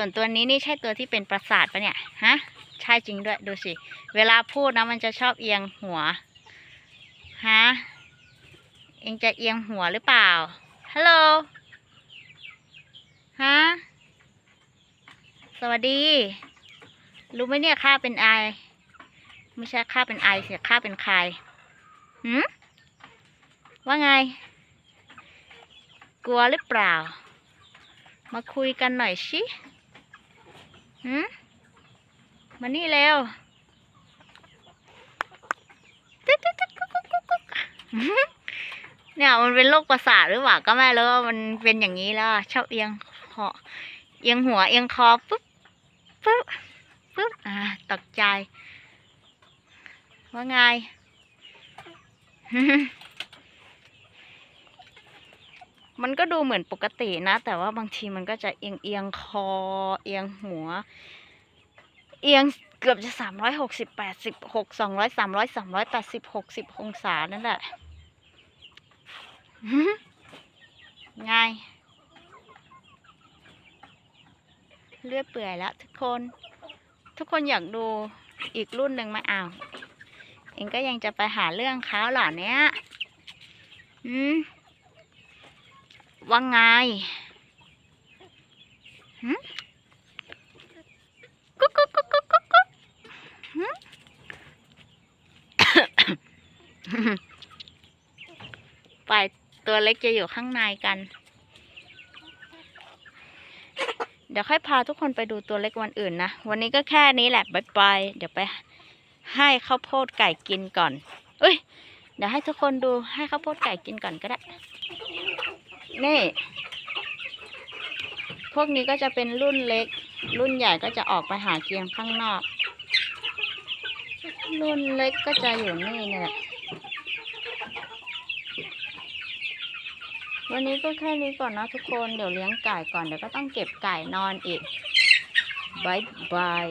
ส่วนตัวนี้นี่ใช่ตัวที่เป็นประสาทปะเนี่ยฮะใช่จริงด้วยดูสิ เวลาพูดนะมันจะชอบเอียงหัวฮะเองจะเอียงหัวหรือเปล่าฮัลโหลฮะสวัสดี รู้ไหมเนี่ยข้าเป็นไอไม่ใช่ข้าเป็นไอเสียข้าเป็นใครหืมว่าไง กลัวหรือเปล่า มาคุยกันหน่อยชิ หืมมานี่เร็วเนี่ยมันเป็นโรคประสาทหรือเปล่าก็ไม่รู้ว่ามันเป็นอย่างนี้แล้วชอบเอียงหอเอียงหัวเอียงคอปุ๊บปุ๊บปุ๊บอ่าตกใจ ว่าไง มันก็ดูเหมือนปกตินะ แต่ว่าบางทีมันก็จะเอียงเอียงคอ เอียงหัว เอียงเกือบจะสามร้อยหกสิบแปดสิบหกสองร้อยสามร้อยสามร้อยแปดสิบหกสิบองศานั่นแหละไงเลือดเปื่อยแล้วทุกคน ทุกคนอยากดูอีกรุ่นหนึ่งไหมอ้าว เองก็ยังจะไปหาเรื่องเขาเหรอเนี้ยอืม ว่าไงหืมกุ๊กกุ๊กกุ๊กกุ๊กกุ๊กกุ๊กหืมไปตัวเล็กจะอยู่ข้างในกัน เดี๋ยวค่อยพาทุกคนไปดูตัวเล็กวันอื่นนะ วันนี้ก็แค่นี้แหละบายบายเดี๋ยวไปให้ข้าวโพดไก่กินก่อน เอ้ย เดี๋ยวให้ทุกคนดูให้ข้าวโพดไก่กินก่อนก็ได้ นี่ พวกนี้ก็จะเป็นรุ่นเล็ก รุ่นใหญ่ก็จะออกไปหาเกียงข้างนอก รุ่นเล็กก็จะอยู่นี่เนี่ยแหละวันนี้ก็แค่นี้ก่อนนะทุกคน เดี๋ยวเลี้ยงไก่ก่อน เดี๋ยวก็ต้องเก็บไก่นอนอีกบายบาย